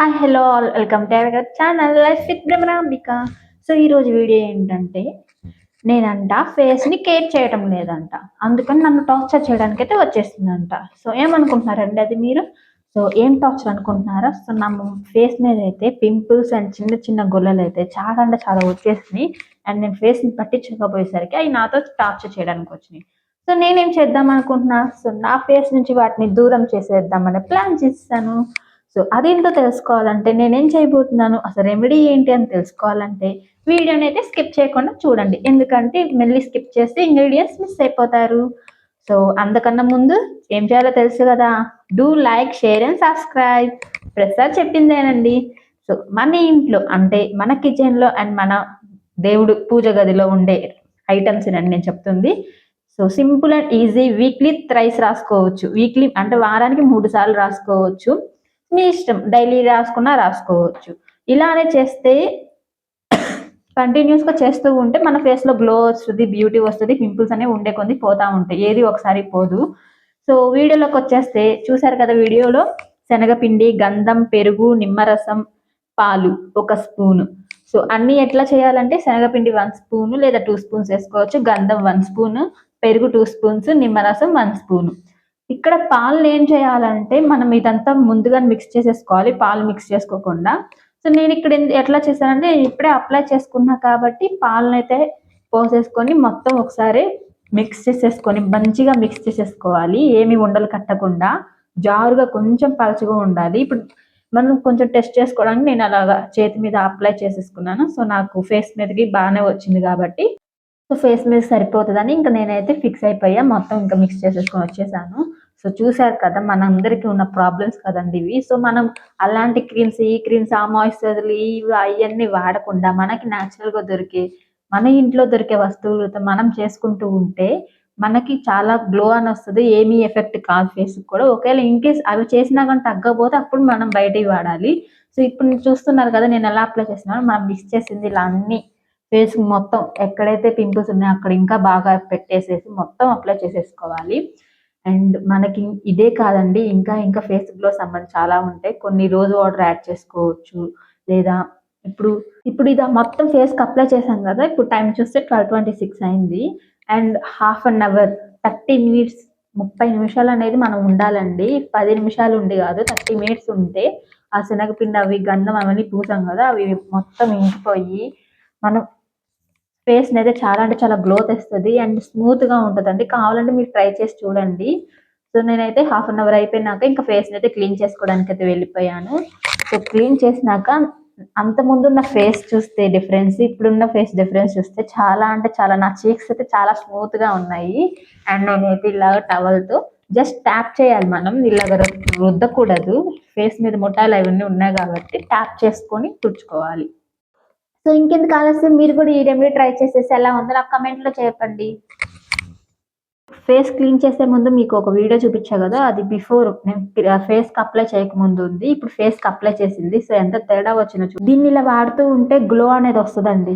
Hi hello all welcome to our channel life with Bhramarambika so ఈరోజు video ఏంటంటే నేనంట ఫేస్ని కేర్ చేయటం లేదంట. అందుకని నన్ను టార్చర్ చేయడానికి అయితే వచ్చేసిందంట సో ఏమనుకుంటున్నారండి అది మీరు? సో ఏం టార్చర్ అనుకుంటున్నారా? సో నా ఫేస్ మీద అయితే పింపుల్స్ అండ్ చిన్న చిన్న గొల్లలు అయితే చాలా అంటే చాలా వచ్చేసినాయి. అండ్ నేను ఫేస్ని పట్టించకపోయేసరికి అవి నాతో టార్చర్ చేయడానికి వచ్చినాయి. సో నేనేం చేద్దాం అనుకుంటున్నా? సో నా ఫేస్ నుంచి వాటిని దూరం చేసేద్దామనే ప్లాన్ చేస్తాను సో అదేంటో తెలుసుకోవాలంటే నేనేం చేయబోతున్నాను? అసలు రెమెడీ ఏంటి అని తెలుసుకోవాలంటే వీడియోని అయితే స్కిప్ చేయకుండా చూడండి. ఎందుకంటే మళ్ళీ స్కిప్ చేస్తే ఇంగ్రీడియంట్స్ మిస్ అయిపోతారు. సో అందుకన్నా ముందు ఏం చేయాలో తెలుసు కదా? Do like share and subscribe Prasad చెప్పిందేనండి so మన ఇంట్లో అంటే మన కిచెన్లో అండ్ మన దేవుడు పూజ గదిలో ఉండే ఐటమ్స్ అని నేను చెప్తుంది. So simple and easy weekly thrice రాసుకోవచ్చు. వీక్లీ అంటే వారానికి మూడు సార్లు రాసుకోవచ్చు. మీ ఇష్టం. డైలీ రాసుకున్నా రాసుకోవచ్చు. ఇలానే చేస్తే కంటిన్యూస్గా చేస్తూ ఉంటే మన ఫేస్లో గ్లో వస్తుంది బ్యూటీ వస్తుంది పింపుల్స్ అనేవి ఉండే కొన్ని పోతా ఉంటాయి. ఏది ఒకసారి పోదు. సో వీడియోలోకి వచ్చేస్తే చూసారు కదా వీడియోలో? శనగపిండి గంధం పెరుగు నిమ్మరసం పాలు ఒక స్పూను. సో అన్నీ ఎట్లా చేయాలంటే శనగపిండి వన్ స్పూను లేదా టూ స్పూన్స్ వేసుకోవచ్చు. గంధం వన్ స్పూను పెరుగు టూ స్పూన్స్ నిమ్మరసం వన్ స్పూను. ఇక్కడ పాలు ఏం చేయాలంటే మనం ఇదంతా ముందుగా మిక్స్ చేసేసుకోవాలి పాలు మిక్స్ చేసుకోకుండా. సో నేను ఇక్కడ ఎట్లా చేశానంటే ఇప్పుడే అప్లై చేసుకున్నా కాబట్టి పాలను అయితే పోసేసుకొని మొత్తం ఒకసారి మిక్స్ చేసేసుకొని మంచిగా మిక్స్ చేసేసుకోవాలి. ఏమి ఉండలు కట్టకుండా జారుగా కొంచెం పలచగా ఉండాలి. ఇప్పుడు మనం కొంచెం టెస్ట్ చేసుకోవడానికి నేను అలాగా చేతి మీద అప్లై చేసేసుకున్నాను. సో నాకు ఫేస్ మీదకి బాగానే వచ్చింది కాబట్టి. సో ఫేస్ మీద సరిపోతుందని ఇంకా నేనైతే ఫిక్స్ అయిపోయా. మొత్తం ఇంకా మిక్స్ చేసేసుకొని వచ్చేసాను. సో చూసారు కదా మనందరికీ ఉన్న ప్రాబ్లమ్స్ కదండి ఇవి. సో మనం అలాంటి క్రీమ్స్ ఈ క్రీమ్స్ ఆ మాయిశ్చరైజర్లు ఇవి అవన్నీ వాడకుండా మనకి న్యాచురల్గా దొరికే మన ఇంట్లో దొరికే వస్తువులతో మనం చేసుకుంటూ ఉంటే మనకి చాలా గ్లో అని వస్తుంది ఏమీ ఎఫెక్ట్ కాదు ఫేస్ కూడా. ఒకవేళ ఇన్ కేస్ అవి చేసినా కానీ తగ్గకపోతే అప్పుడు మనం బయటవి వాడాలి. సో ఇప్పుడు చూస్తున్నారు కదా నేను ఎలా అప్లై చేస్తున్నాను మనం మిక్స్ చేసింది ఇలా అన్ని ఫేస్ మొత్తం ఎక్కడైతే పింపుల్స్ ఉన్నాయో అక్కడ ఇంకా బాగా పెట్టేసేసి మొత్తం అప్లై చేసేసుకోవాలి. అండ్ మనకి ఇదే కాదండి ఇంకా ఇంకా ఫేస్ గ్లో సంబంధించి చాలా ఉంటాయి. కొన్ని రోజు వాటర్ యాడ్ చేసుకోవచ్చు. లేదా ఇప్పుడు ఇప్పుడు ఇది మొత్తం ఫేస్కి అప్లై చేసాం కదా ఇప్పుడు టైం చూస్తే ట్వెల్వ్ ట్వంటీ సిక్స్ అయింది. And half an hour thirty minutes ముప్పై నిమిషాలు అనేది మనం ఉండాలండి. పది నిమిషాలు ఉండి కాదు థర్టీ మినిట్స్ ఉంటే ఆ శనగపిండి అవి గంధం అవన్నీ పూసాం కదా అవి మొత్తం ఇంకిపోయి మనం ఫేస్ అయితే చాలా అంటే చాలా గ్లో తెస్తుంది అండ్ స్మూత్గా ఉంటుందండి. కావాలంటే మీరు ట్రై చేసి చూడండి. సో నేనైతే హాఫ్ అన్ అవర్ అయిపోయినాక ఇంకా ఫేస్ అయితే క్లీన్ చేసుకోవడానికి అయితే వెళ్ళిపోయాను. సో క్లీన్ చేసినాక అంత ముందున్న ఫేస్ చూస్తే డిఫరెన్స్ ఇప్పుడున్న ఫేస్ డిఫరెన్స్ చూస్తే చాలా అంటే చాలా నా చీక్స్ అయితే చాలా స్మూత్గా ఉన్నాయి. అండ్ నేనైతే ఇలాగ టవల్తో జస్ట్ ట్యాప్ చేయాలి మనం. ఇలాగ రుద్దకూడదు. ఫేస్ మీద ముఠాలు అవన్నీ ఉన్నాయి కాబట్టి ట్యాప్ చేసుకొని తుడుచుకోవాలి. సో ఇంకెందుకు ఆలస్యం? మీరు కూడా ఈ రెమెడీ ట్రై చేసేసి ఎలా ఉందో నాకు కమెంట్లో చెప్పండి. ఫేస్ క్లీన్ చేసే ముందు మీకు ఒక వీడియో చూపించా కదా అది బిఫోర్ నేను ఫేస్కి అప్లై చేయకముందు ఉంది. ఇప్పుడు ఫేస్కి అప్లై చేసింది. సో ఎంత తేడా వచ్చిన దీన్ని ఇలా వాడుతూ ఉంటే గ్లో అనేది వస్తుందండి.